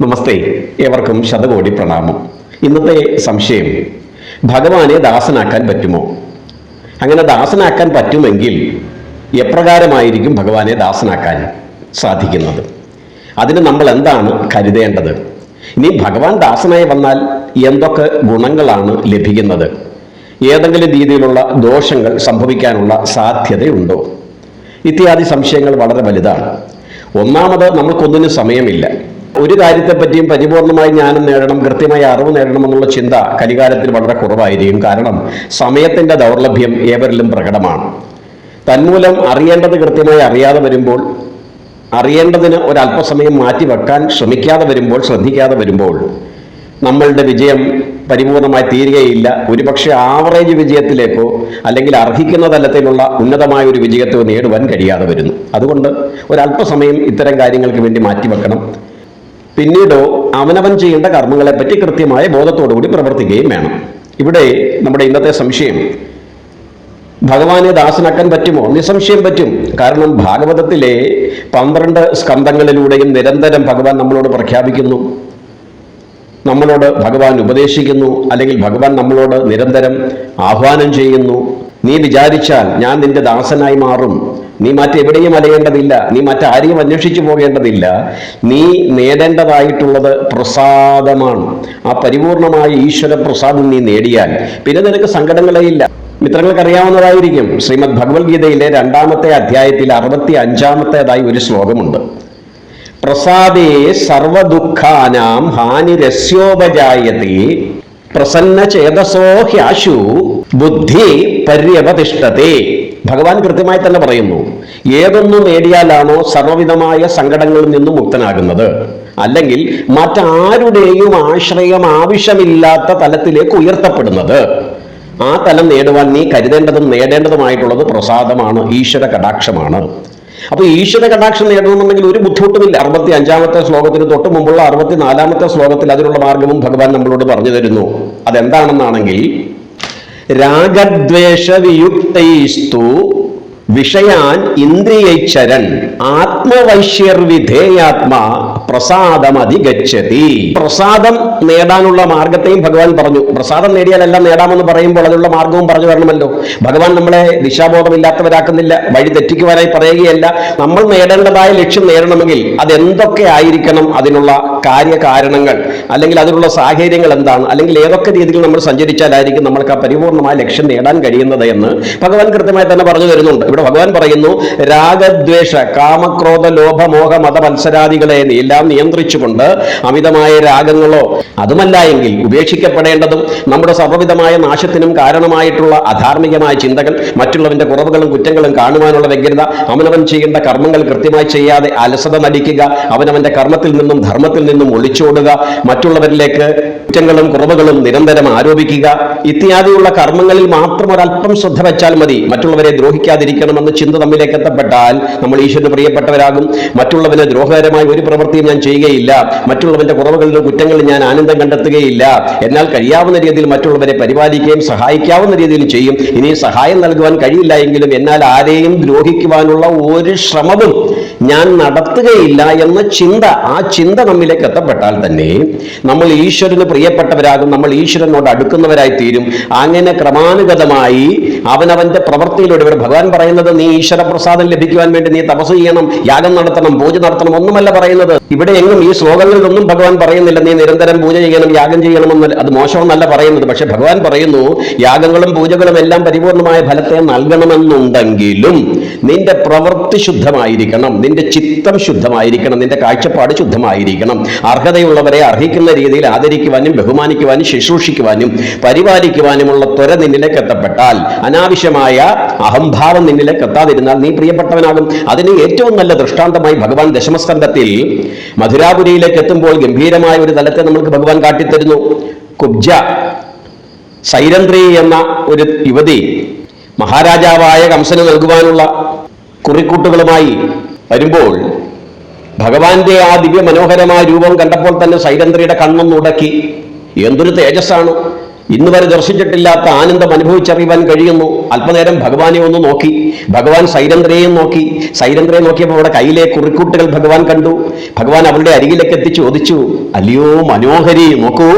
നമസ്തേ. ഏവർക്കും ശതകോടി പ്രണാമം. ഇന്നത്തെ സംശയം ഭഗവാനെ ദാസനാക്കാൻ പറ്റുമോ? അങ്ങനെ ദാസനാക്കാൻ പറ്റുമെങ്കിൽ എപ്രകാരമായിരിക്കും ഭഗവാനെ ദാസനാക്കാൻ സാധിക്കുന്നത്? അതിന് നമ്മൾ എന്താണ് കരുതേണ്ടത്? ഇനി ഭഗവാൻ ദാസനായി വന്നാൽ എന്തൊക്കെ ഗുണങ്ങളാണ് ലഭിക്കുന്നത്? ഏതെങ്കിലും രീതിയിലുള്ള ദോഷങ്ങൾ സംഭവിക്കാനുള്ള സാധ്യതയുണ്ടോ? ഇത്യാദി സംശയങ്ങൾ വളരെ വലുതാണ്. ഒന്നാമത് നമ്മൾക്കൊന്നിനും സമയമില്ല. ഒരു കാര്യത്തെപ്പറ്റിയും പരിപൂർണമായി ജ്ഞാനം നേടണം കൃത്യമായി അറിവ് നേടണം എന്നുള്ള ചിന്ത കലികാലത്തിൽ വളരെ കുറവായിരിക്കും. കാരണം സമയത്തിന്റെ ദൗർലഭ്യം ഏവരിലും പ്രകടമാണ്. തന്മൂലം അറിയേണ്ടത് കൃത്യമായി അറിയാതെ വരുമ്പോൾ അറിയേണ്ടതിന് ഒരല്പസമയം മാറ്റി വെക്കാൻ ശ്രമിക്കാതെ വരുമ്പോൾ ശ്രദ്ധിക്കാതെ വരുമ്പോൾ നമ്മളുടെ വിജയം പരിപൂർണമായി തീരുകയില്ല. ഒരുപക്ഷെ ആവറേജ് വിജയത്തിലേക്കോ അല്ലെങ്കിൽ അർഹിക്കുന്ന തലത്തിലുള്ള ഉന്നതമായ ഒരു വിജയത്തോ നേടുവാൻ കഴിയാതെ വരുന്നു. അതുകൊണ്ട് ഒരല്പസമയം ഇത്തരം കാര്യങ്ങൾക്ക് വേണ്ടി മാറ്റിവെക്കണം. പിന്നീടോ അവനവൻ ചെയ്യേണ്ട കർമ്മങ്ങളെപ്പറ്റി കൃത്യമായ ബോധത്തോടുകൂടി പ്രവർത്തിക്കുകയും വേണം. ഇവിടെ നമ്മുടെ ഇന്നത്തെ സംശയം ഭഗവാനെ ദാസനാക്കാൻ പറ്റുമോ? നിസ്സംശയം പറ്റും. കാരണം ഭാഗവതത്തിലെ പന്ത്രണ്ട് സ്കന്ധങ്ങളിലൂടെയും നിരന്തരം ഭഗവാൻ നമ്മളോട് പ്രഖ്യാപിക്കുന്നു. നമ്മളോട് ഭഗവാൻ ഉപദേശിക്കുന്നു അല്ലെങ്കിൽ ഭഗവാൻ നമ്മളോട് നിരന്തരം ആഹ്വാനം ചെയ്യുന്നു. നീ വിചാരിച്ചാൽ ഞാൻ നിന്റെ ദാസനായി മാറും. നീ മറ്റെവിടെയും അലയേണ്ടതില്ല. നീ മറ്റാരെയും അന്വേഷിച്ചു പോകേണ്ടതില്ല. നീ നേടേണ്ടതായിട്ടുള്ളത് പ്രസാദമാണ്. ആ പരിപൂർണമായ ഈശ്വര പ്രസാദം നീ നേടിയാൽ. പിന്നെ നിനക്ക് സങ്കടങ്ങളേ ഇല്ല. മിത്രങ്ങൾക്ക് അറിയാവുന്നതായിരിക്കും. ശ്രീമദ് ഭഗവത്ഗീതയിലെ രണ്ടാമത്തെ അധ്യായത്തിൽ അറുപത്തി അഞ്ചാമത്തേതായി ഒരു ശ്ലോകമുണ്ട്. പ്രസാദേ സർവദുഃഖാനാം ഹാനിരസ്യോപജായതി പ്രസന്ന ചേതസോ ഹ്യാശു ബുദ്ധി പര്യവതിഷ്ഠത്തെ ഭഗവാൻ കൃത്യമായി തന്നെ പറയുന്നു ഏതൊന്നും നേടിയാലാണോ സർവവിധമായ സങ്കടങ്ങളിൽ നിന്നും മുക്തനാകുന്നത്. അല്ലെങ്കിൽ മറ്റാരുടെയും ആശ്രയം ആവശ്യമില്ലാത്ത തലത്തിലേക്ക് ഉയർത്തപ്പെടുന്നത്. ആ തലം നേടുവാൻ നീ കരുതേണ്ടതും നേടേണ്ടതുമായിട്ടുള്ളത് പ്രസാദമാണ് ഈശ്വര കടാക്ഷമാണ്. അപ്പൊ ഈശ്വര കടാക്ഷം നേടണമെന്നുണ്ടെങ്കിൽ ഒരു ബുദ്ധിമുട്ടുമില്ല. അറുപത്തി അഞ്ചാമത്തെ ശ്ലോകത്തിന് തൊട്ട് മുമ്പുള്ള അറുപത്തി നാലാമത്തെ ശ്ലോകത്തിൽ അതിനുള്ള മാർഗവും ഭഗവാൻ നമ്മളോട് പറഞ്ഞു തരുന്നു. അതെന്താണെന്നാണെങ്കിൽ രാഗദ്വേഷവിയുക്തൈസ്തു വിഷയാൻ ഇന്ദ്രിയൈച്ചരൻ ആത്മവൈശ്യർവിധേയാത്മാ പ്രസാദമധിഗച്ഛതി. പ്രസാദം നേടാനുള്ള മാർഗത്തെയും ഭഗവാൻ പറഞ്ഞു. പ്രസാദം നേടിയാലെല്ലാം നേടാമെന്ന് പറയുമ്പോൾ അതിനുള്ള മാർഗവും പറഞ്ഞു വരണമല്ലോ ഭഗവാൻ നമ്മളെ ദിശാബോധമില്ലാത്തവരാക്കുന്നില്ല വഴി തെറ്റിക്കുവാനായി പറയുകയല്ല. നമ്മൾ നേടേണ്ടതായ ലക്ഷ്യം നേടണമെങ്കിൽ അതെന്തൊക്കെ ആയിരിക്കണം അതിനുള്ള കാര്യകാരണങ്ങൾ അല്ലെങ്കിൽ അതിനുള്ള സാഹചര്യങ്ങൾ എന്താണ് അല്ലെങ്കിൽ ഏതൊക്കെ രീതിയിൽ നമ്മൾ സഞ്ചരിച്ചാലായിരിക്കും നമ്മൾക്ക് ആ പരിപൂർണമായ ലക്ഷ്യം നേടാൻ കഴിയുന്നത് എന്ന് ഭഗവാൻ കൃത്യമായി തന്നെ പറഞ്ഞു തരുന്നുണ്ട്. ഇവിടെ ഭഗവാൻ പറയുന്നു രാഗദ്വേഷ കാമക്രോധ ലോഭ മോഹ മത മത്സരാദികളെ എല്ലാം നിയന്ത്രിച്ചുകൊണ്ട് അമിതമായ രാഗങ്ങളോ അതുമല്ല എങ്കിൽ ഉപേക്ഷിക്കപ്പെടേണ്ടതും നമ്മുടെ സർവവിധമായ നാശത്തിനും കാരണമായിട്ടുള്ള അധാർമികമായ ചിന്തകൾ മറ്റുള്ളവന്റെ കുറവുകളും കുറ്റങ്ങളും കാണുവാനുള്ള വ്യഗ്രത അവനവൻ ചെയ്യേണ്ട കർമ്മങ്ങൾ കൃത്യമായി ചെയ്യാതെ അലസത നടിക്കുക അവനവന്റെ കർമ്മത്തിൽ നിന്നും ധർമ്മത്തിൽ നിന്നും ഒളിച്ചോടുക മറ്റുള്ളവരിലേക്ക് കുറ്റങ്ങളും കുറവുകളും നിരന്തരം ആരോപിക്കുക. ഇത്യാദിയുള്ള കർമ്മങ്ങളിൽ മാത്രം ഒരല്പം ശ്രദ്ധ വെച്ചാൽ മതി. മറ്റുള്ളവരെ ദ്രോഹിക്കാതിരിക്കണമെന്ന് ചിന്ത തമ്മിലേക്ക് എത്തപ്പെട്ടാൽ നമ്മൾ ഈശ്വരന് പ്രിയപ്പെട്ടവരാകും. മറ്റുള്ളവന് ദ്രോഹകരമായ ഒരു പ്രവൃത്തിയും ഞാൻ ചെയ്യുകയില്ല. മറ്റുള്ളവന്റെ കുറവുകളിലും കുറ്റങ്ങളിൽ ഞാൻ ആനന്ദം കണ്ടെത്തുകയില്ല. എന്നാൽ കഴിയാവുന്ന രീതിയിൽ മറ്റുള്ളവരെ പരിപാലിക്കുകയും സഹായിക്കാവുന്ന രീതിയിൽ ചെയ്യും. ഇനി സഹായം നൽകുവാൻ കഴിയില്ല എങ്കിലും എന്നാൽ ആരെയും ദ്രോഹിക്കുവാനുള്ള ഒരു ശ്രമവും ഞാൻ നടത്തുകയില്ല എന്ന ചിന്ത ആ ചിന്ത നമ്മിലേക്ക് എത്തപ്പെട്ടാൽ തന്നെ നമ്മൾ ഈശ്വരന് പ്രിയപ്പെട്ടവരാകും നമ്മൾ ഈശ്വരനോട് അടുക്കുന്നവരായി തീരും. അങ്ങനെ ക്രമാനുഗതമായി അവനവന്റെ പ്രവൃത്തിയിലൂടെ ഇവിടെ ഭഗവാൻ പറയുന്നത് നീ ഈശ്വര പ്രസാദം ലഭിക്കുവാൻ വേണ്ടി നീ തപസ് ചെയ്യണം യാഗം നടത്തണം പൂജ നടത്തണം ഒന്നുമല്ല പറയുന്നത്. ഇവിടെ എങ്ങും ഈ ശ്ലോകങ്ങളിലൊന്നും ഭഗവാൻ പറയുന്നില്ല നീ നിരന്തരം പൂജ ചെയ്യണം യാഗം ചെയ്യണമെന്ന് അത് മോശമെന്നല്ല പറയുന്നത്. പക്ഷെ ഭഗവാൻ പറയുന്നു യാഗങ്ങളും പൂജകളും എല്ലാം പരിപൂർണമായ ഫലത്തെ നൽകണമെന്നുണ്ടെങ്കിലും നിന്റെ പ്രവൃത്തി ശുദ്ധമായിരിക്കണം. നിന്റെ ചിത്തം ശുദ്ധമായിരിക്കണം നിന്റെ കാഴ്ചപ്പാട് ശുദ്ധമായിരിക്കണം. അർഹതയുള്ളവരെ അർഹിക്കുന്ന രീതിയിൽ ആദരിക്കുവാനും ബഹുമാനിക്കുവാനും ശുശ്രൂഷിക്കുവാനും പരിപാലിക്കുവാനുമുള്ള ത്വര നിന്നിലേക്ക് എത്തപ്പെട്ടാൽ അനാവശ്യമായ അഹംഭാവം നിന്നിലേക്ക് എത്താതിരുന്നാൽ നീ പ്രിയപ്പെട്ടവനാകും. അതിന് ഏറ്റവും നല്ല ദൃഷ്ടാന്തമായി ഭഗവാൻ ദശമസ്കന്ധത്തിൽ മധുരാപുരിയിലേക്ക് എത്തുമ്പോൾ ഗംഭീരമായ ഒരു തലത്തെ നമുക്ക് ഭഗവാൻ കാട്ടിത്തരുന്നു. കുബ്ജ സൈരന്ത്രി എന്ന ഒരു യുവതി മഹാരാജാവായ കംസന് നൽകുവാനുള്ള കുറിക്കൂട്ടുകളുമായി വരുമ്പോൾ ഭഗവാന്റെ ആ ദിവ്യ മനോഹരമായ രൂപം കണ്ടപ്പോൾ തന്നെ സൈരന്ത്രിയുടെ കണ്ണൊന്നുടക്കി എന്തൊരു തേജസ്സാണ്. ഇന്ന് വരെ ദർശിച്ചിട്ടില്ലാത്ത ആനന്ദം അനുഭവിച്ചറിയുവാൻ കഴിയുന്നു. അല്പനേരം ഭഗവാനെ ഒന്ന് നോക്കി. ഭഗവാൻ സൈരന്ധ്രയെയും നോക്കി. സൈരന്ധ്രയെ നോക്കിയപ്പോൾ അവിടെ കയ്യിലെ കുറിക്കൂട്ടുകൾ ഭഗവാൻ കണ്ടു. ഭഗവാൻ അവളുടെ അരികിലേക്ക് എത്തി ചോദിച്ചു അല്ലയോ മനോഹരി നോക്കൂ.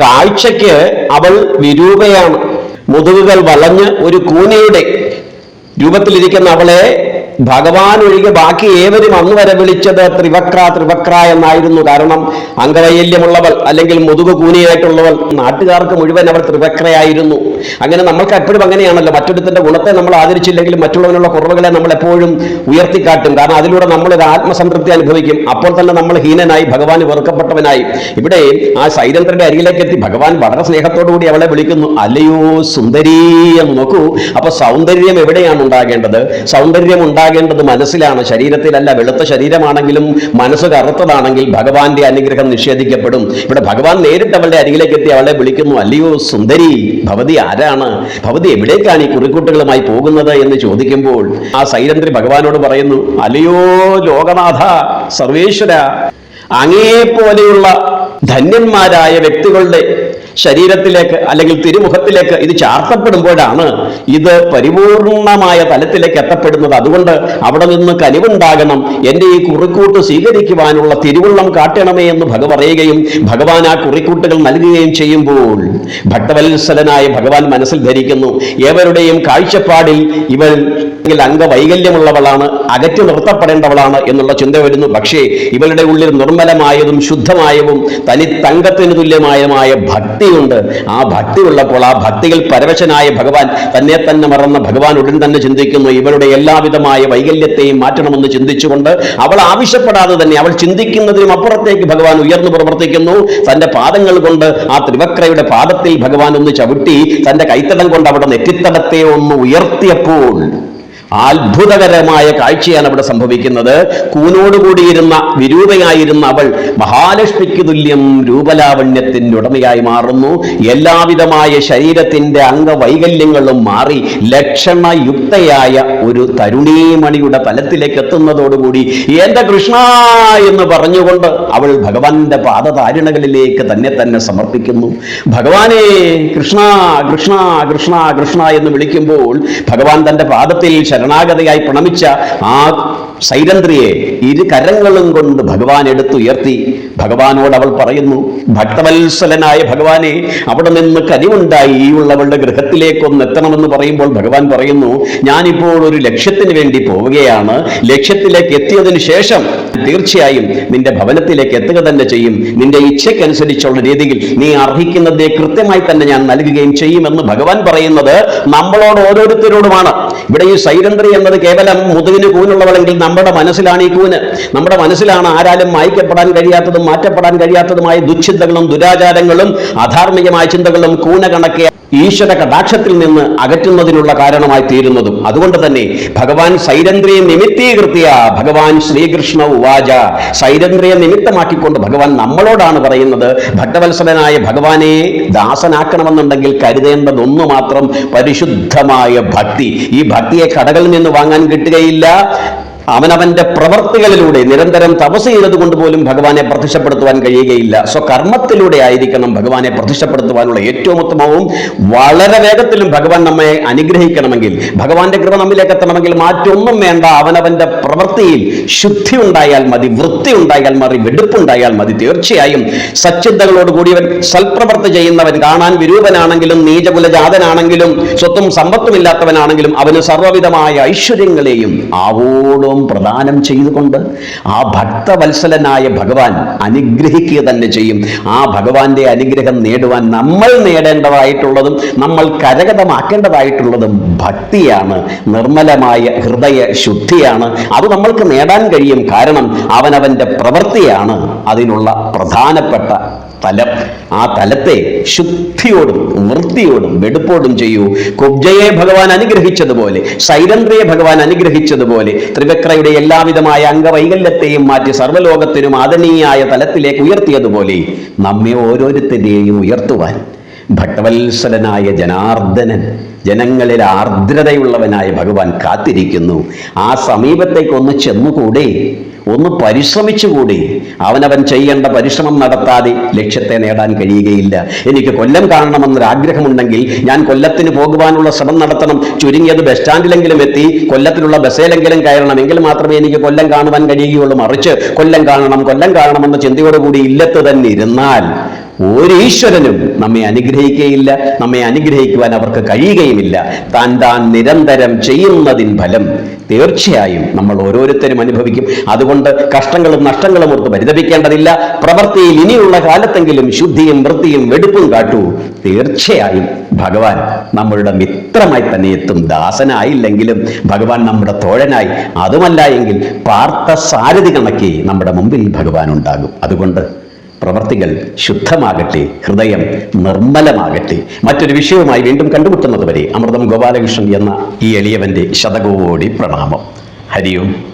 കാഴ്ചയ്ക്ക് അവൾ വിരൂപയാണ്. മുതുകുകൾ വളഞ്ഞ് ഒരു കൂനയുടെ രൂപത്തിലിരിക്കുന്ന അവളെ ഭഗവാൻ ഒഴികെ ബാക്കി ഏവരും അന്ന് വരെ വിളിച്ചത് ത്രിവക്ര ത്രിവക്ര എന്നായിരുന്നു. കാരണം അംഗവൈകല്യമുള്ളവൾ അല്ലെങ്കിൽ മുതുക് കൂനിയായിട്ടുള്ളവൾ നാട്ടുകാർക്ക് മുഴുവൻ അവൾ ത്രിവക്രയായിരുന്നു. അങ്ങനെ നമ്മൾക്ക് എപ്പോഴും അങ്ങനെയാണല്ലോ. മറ്റൊരുത്തിന്റെ ഗുണത്തെ നമ്മൾ ആദരിച്ചില്ലെങ്കിലും മറ്റുള്ളവനുള്ള കുറവുകളെ നമ്മൾ എപ്പോഴും ഉയർത്തിക്കാട്ടും. കാരണം അതിലൂടെ നമ്മൾ ഒരു ആത്മസംതൃപ്തി അനുഭവിക്കും. അപ്പോൾ തന്നെ നമ്മൾ ഹീനനായി ഭഗവാൻ വെറുക്കപ്പെട്ടവനായി. ഇവിടെ ആ ശൈലന്ദ്രന്റെ അരികിലേക്ക് എത്തി. ഭഗവാൻ വളരെ സ്നേഹത്തോടു കൂടി അവളെ വിളിക്കുന്നു. അല്ലയോ സുന്ദരീ എന്ന് നോക്കൂ. അപ്പൊ സൗന്ദര്യം എവിടെയാണ് ഉണ്ടാകേണ്ടത്? സൗന്ദര്യം മനസ്സിലാണ്. ശരീരത്തിലല്ല വെളുത്ത ശരീരമാണെങ്കിലും മനസ്സ് കറുത്തതാണെങ്കിൽ ഭഗവാന്റെ അനുഗ്രഹം നിഷേധിക്കപ്പെടും. ഇവിടെ ഭഗവാൻ നേരിട്ട് അവളുടെ അരികിലേക്ക് എത്തി അവളെ വിളിക്കുന്നു അല്ലയോ സുന്ദരി ഭവതി ആരാണ്? ഭവതി എവിടേക്കാണ് ഈ കുറിക്കൂട്ടുകളുമായി പോകുന്നത്? എന്ന് ചോദിക്കുമ്പോൾ ആ സൈലന്ത്രി ഭഗവാനോട് പറയുന്നു അല്ലയോ ലോകനാഥ സർവേശ്വര അങ്ങേ പോലെയുള്ള ധന്യന്മാരായ വ്യക്തികളുടെ ശരീരത്തിലേക്ക് അല്ലെങ്കിൽ തിരുമുഖത്തിലേക്ക് ഇത് ചാർത്തപ്പെടുമ്പോഴാണ് ഇത് പരിപൂർണമായ തലത്തിലേക്ക് എത്തപ്പെടുന്നത്. അതുകൊണ്ട് അവിടെ നിന്ന് കനിവുണ്ടാകണം. എന്റെ ഈ കുറിക്കൂട്ട് സ്വീകരിക്കുവാനുള്ള തിരുവുള്ളം കാട്ടണമേ എന്ന് ഭഗ പറയുകയും ഭഗവാൻ ആ കുറിക്കൂട്ടുകൾ നൽകുകയും ചെയ്യുമ്പോൾ ഭക്തവത്സലനായ ഭഗവാൻ മനസ്സിൽ ധരിക്കുന്നു. ഏവരുടെയും കാഴ്ചപ്പാടിൽ ഇവൾ അല്ലെങ്കിൽ അംഗവൈകല്യമുള്ളവളാണ് അകറ്റി നിർത്തപ്പെടേണ്ടവളാണ് എന്നുള്ള ചിന്ത വരുന്നു. പക്ഷേ ഇവളുടെ ഉള്ളിൽ നിർമ്മലമായതും ശുദ്ധമായതും തനി തങ്കത്തിന് തുല്യമായതുമായ ഭക്തിയുണ്ട്. ആ ഭക്തി ഉള്ളപ്പോൾ ആ ഭക്തിയിൽ പരവശനായ ഭഗവാൻ തന്നെ തന്നെ മറന്ന ഭഗവാൻ ഉടൻ തന്നെ ചിന്തിക്കുന്നു. ഇവരുടെ എല്ലാവിധമായ വൈകല്യത്തെയും മാറ്റണമെന്ന് ചിന്തിച്ചുകൊണ്ട് അവൾ ആവശ്യപ്പെടാതെ തന്നെ അവൾ ചിന്തിക്കുന്നതിനും അപ്പുറത്തേക്ക് ഭഗവാൻ ഉയർന്നു പ്രവർത്തിക്കുന്നു. തന്റെ പാദങ്ങൾ കൊണ്ട് ആ ത്രിവക്രയുടെ പാദത്തിൽ ഭഗവാൻ ഒന്ന് ചവിട്ടി തന്റെ കൈത്തടം കൊണ്ട് അവിടെ നെറ്റിത്തടത്തെ ഒന്ന് ഉയർത്തിയപ്പോൾ അത്ഭുതകരമായ കാഴ്ചയാണ് അവിടെ സംഭവിക്കുന്നത്. കൂനോടുകൂടിയിരുന്ന വിരൂപയായിരുന്ന അവൾ മഹാലക്ഷ്മിക്ക് തുല്യം രൂപലാവണ്യത്തിന്റെ ഉടമയായി മാറുന്നു. എല്ലാവിധമായ ശരീരത്തിന്റെ അംഗവൈകല്യങ്ങളും മാറി ലക്ഷണയുക്തയായ ഒരു തരുണീമണിയുടെ തലത്തിലേക്ക് എത്തുന്നതോടുകൂടി എന്റെ കൃഷ്ണ എന്ന് പറഞ്ഞുകൊണ്ട് അവൾ ഭഗവാന്റെ പാദതാരിണകളിലേക്ക് തന്നെ തന്നെ സമർപ്പിക്കുന്നു. ഭഗവാനെ കൃഷ്ണ കൃഷ്ണ കൃഷ്ണ കൃഷ്ണ എന്ന് വിളിക്കുമ്പോൾ ഭഗവാൻ തന്റെ പാദത്തിൽ ശരണാഗതയായി പ്രണമിച്ച ആ സൈരന്ധ്രിയെ ഇരു കരങ്ങളും കൊണ്ട് ഭഗവാൻ എടുത്തുയർത്തി. ഭഗവാനോട് അവൾ പറയുന്നു ഭക്തവത്സലനായ ഭഗവാനെ അവിടെ നിന്ന് കനിവുണ്ടായി. ഈ ഉള്ളവളുടെ ഗൃഹത്തിലേക്കൊന്ന് എത്തണമെന്ന് പറയുമ്പോൾ ഭഗവാൻ പറയുന്നു ഞാനിപ്പോൾ ഒരു ലക്ഷ്യത്തിന് വേണ്ടി പോവുകയാണ്. ലക്ഷ്യത്തിലേക്ക് എത്തിയതിനു ശേഷം തീർച്ചയായും നിന്റെ ഭവനത്തിലേക്ക് എത്തുക തന്നെ ചെയ്യും. നിന്റെ ഇച്ഛയ്ക്കനുസരിച്ചുള്ള രീതിയിൽ നീ അർഹിക്കുന്നത് കൃത്യമായി തന്നെ ഞാൻ നൽകുകയും ചെയ്യുമെന്ന് ഭഗവാൻ പറയുന്നത് നമ്മളോട് ഓരോരുത്തരോടുമാണ്. ഇവിടെ ഈ സൈലന്ത്രി എന്നത് കേവലം മുതുകിന് കൂനുള്ളവളെങ്കിൽ നമ്മുടെ മനസ്സിലാണ് ഈ കൂന്. നമ്മുടെ മനസ്സിലാണ് ആരാലും മായ്ക്കപ്പെടാൻ കഴിയാത്തതും മാറ്റപ്പെടാൻ കഴിയാത്തതുമായ ദുശ്ചിന്തകളും ദുരാചാരങ്ങളും അധാർമികമായ ചിന്തകളും കൂന കണക്കെ ഈശ്വര കടാക്ഷത്തിൽ നിന്ന് അകറ്റുന്നതിനുള്ള കാരണമായി തീരുന്നതും. അതുകൊണ്ട് തന്നെ ഭഗവാൻ സൈരന്ദ്രിയെ നിമിത്തീകൃത്തിയ ഭഗവാൻ ശ്രീകൃഷ്ണ ഉവാച സൈരന്ദ്രിയെ നിമിത്തമാക്കിക്കൊണ്ട് ഭഗവാൻ നമ്മളോടാണ് പറയുന്നത് ഭക്തവത്സലനായ ഭഗവാനെ ദാസനാക്കണമെന്നുണ്ടെങ്കിൽ കരുതേണ്ടതൊന്നു മാത്രം പരിശുദ്ധമായ ഭക്തി. ഈ ഭക്തിയെ കടകളിൽ നിന്ന് വാങ്ങാൻ കിട്ടുകയില്ല. അവനവന്റെ പ്രവർത്തികളിലൂടെ നിരന്തരം തപസ് ചെയ്തതുകൊണ്ട് പോലും ഭഗവാനെ പ്രത്യക്ഷപ്പെടുത്തുവാൻ കഴിയുകയില്ല. സ്വകർമ്മത്തിലൂടെ ആയിരിക്കണം ഭഗവാനെ പ്രത്യക്ഷപ്പെടുത്തുവാനുള്ള ഏറ്റവും ഉത്തമവും വളരെ വേഗത്തിലും ഭഗവാൻ നമ്മെ അനുഗ്രഹിക്കണമെങ്കിൽ ഭഗവാന്റെ കൃപ നമ്മിലേക്ക് എത്തണമെങ്കിൽ മാറ്റൊന്നും വേണ്ട. അവനവന്റെ പ്രവൃത്തിയിൽ ശുദ്ധി ഉണ്ടായാൽ മതി വൃത്തി ഉണ്ടായാൽ മതി വെടുപ്പുണ്ടായാൽ മതി. തീർച്ചയായും സച്ചിന്തകളോട് കൂടിയവൻ സൽപ്രവർത്തി ചെയ്യുന്നവൻ കാണാൻ വിരൂപനാണെങ്കിലും നീചകുലജാതനാണെങ്കിലും സ്വത്തും സമ്പത്തും ഇല്ലാത്തവനാണെങ്കിലും അവന് സർവവിധമായ ഐശ്വര്യങ്ങളെയും ആവോളം പ്രദാനം ചെയ്തുകൊണ്ട് ആ ഭക്തവത്സലനായ ഭഗവാൻ അനുഗ്രഹിക്കുക തന്നെ ചെയ്യും. ആ ഭഗവാന്റെ അനുഗ്രഹം നേടുവാൻ നമ്മൾ നേടേണ്ടതായിട്ടുള്ളതും നമ്മൾ കരകതമാക്കേണ്ടതായിട്ടുള്ളതും ഭക്തിയാണ്. നിർമ്മലമായ ഹൃദയ ശുദ്ധിയാണ്. അത് നമ്മൾക്ക് നേടാൻ കഴിയും. കാരണം അവനവന്റെ പ്രവൃത്തിയാണ് അതിനുള്ള പ്രധാനപ്പെട്ട തലം. ആ തലത്തെ ശുദ്ധിയോടും വൃത്തിയോടും വെടുപ്പോടും ചെയ്യൂ. കുബ്ജയെ ഭഗവാൻ അനുഗ്രഹിച്ചതുപോലെ ശൈലന്ദ്രയെ ഭഗവാൻ അനുഗ്രഹിച്ചതുപോലെ ത്രിവക്രയുടെ എല്ലാവിധമായ അംഗവൈകല്യത്തെയും മാറ്റി സർവലോകത്തിനും ആദരണീയായ തലത്തിലേക്ക് ഉയർത്തിയതുപോലെ നമ്മെ ഓരോരുത്തരെയും ഉയർത്തുവാൻ ഭട്ടവത്സലനായ ജനാർദ്ദനൻ ജനങ്ങളിൽ ആർദ്രതയുള്ളവനായ ഭഗവാൻ കാത്തിരിക്കുന്നു. ആ സമീപത്തേക്ക് ഒന്ന് ചെന്നുകൂടി ഒന്ന് പരിശ്രമിച്ചുകൂടി. അവനവൻ ചെയ്യേണ്ട പരിശ്രമം നടത്താതെ ലക്ഷ്യത്തെ നേടാൻ കഴിയുകയില്ല. എനിക്ക് കൊല്ലം കാണണമെന്നൊരാഗ്രഹമുണ്ടെങ്കിൽ ഞാൻ കൊല്ലത്തിന് പോകുവാനുള്ള ശ്രമം നടത്തണം. ചുരുങ്ങിയത് ബസ് സ്റ്റാൻഡിലെങ്കിലും എത്തി കൊല്ലത്തിലുള്ള ബസ്സിലെങ്കിലും കയറണം. എങ്കിൽ മാത്രമേ എനിക്ക് കൊല്ലം കാണുവാൻ കഴിയുകയുള്ളൂ. മറിച്ച് കൊല്ലം കാണണം കൊല്ലം കാണണമെന്ന ചിന്തയോടുകൂടി ഇല്ലത്ത് തന്നെ ഇരുന്നാൽ ഒരു ഈശ്വരനും നമ്മെ അനുഗ്രഹിക്കുകയില്ല നമ്മെ അനുഗ്രഹിക്കുവാൻ അവർക്ക് കഴിയുകയുമില്ല. താൻ താൻ നിരന്തരം ചെയ്യുന്നതിൻ ഫലം തീർച്ചയായും നമ്മൾ ഓരോരുത്തരും അനുഭവിക്കും. അതുകൊണ്ട് കഷ്ടങ്ങളും നഷ്ടങ്ങളും ഓർത്ത് പരിതപിക്കേണ്ടതില്ല. പ്രവൃത്തിയിൽ ഇനിയുള്ള കാലത്തെങ്കിലും ശുദ്ധിയും വൃത്തിയും വെടുപ്പും കാട്ടൂ. തീർച്ചയായും ഭഗവാൻ നമ്മളുടെ മിത്രമായി തന്നെ എത്തും. ദാസനായില്ലെങ്കിലും ഭഗവാൻ നമ്മുടെ തോഴനായി. അതുമല്ല എങ്കിൽ പാർത്ഥ സാരഥി കണക്കി നമ്മുടെ മുമ്പിൽ ഭഗവാൻ ഉണ്ടാകും. അതുകൊണ്ട് പ്രവർത്തികൾ ശുദ്ധമാകട്ടെ ഹൃദയം നിർമ്മലമാകട്ടെ. മറ്റൊരു വിഷയവുമായി വീണ്ടും കണ്ടുമുട്ടുന്നത് വരെ അമൃതം ഗോപാലകൃഷ്ണൻ എന്ന ഈ എളിയവന്റെ ശതകോടി പ്രണാമം. ഹരിയും.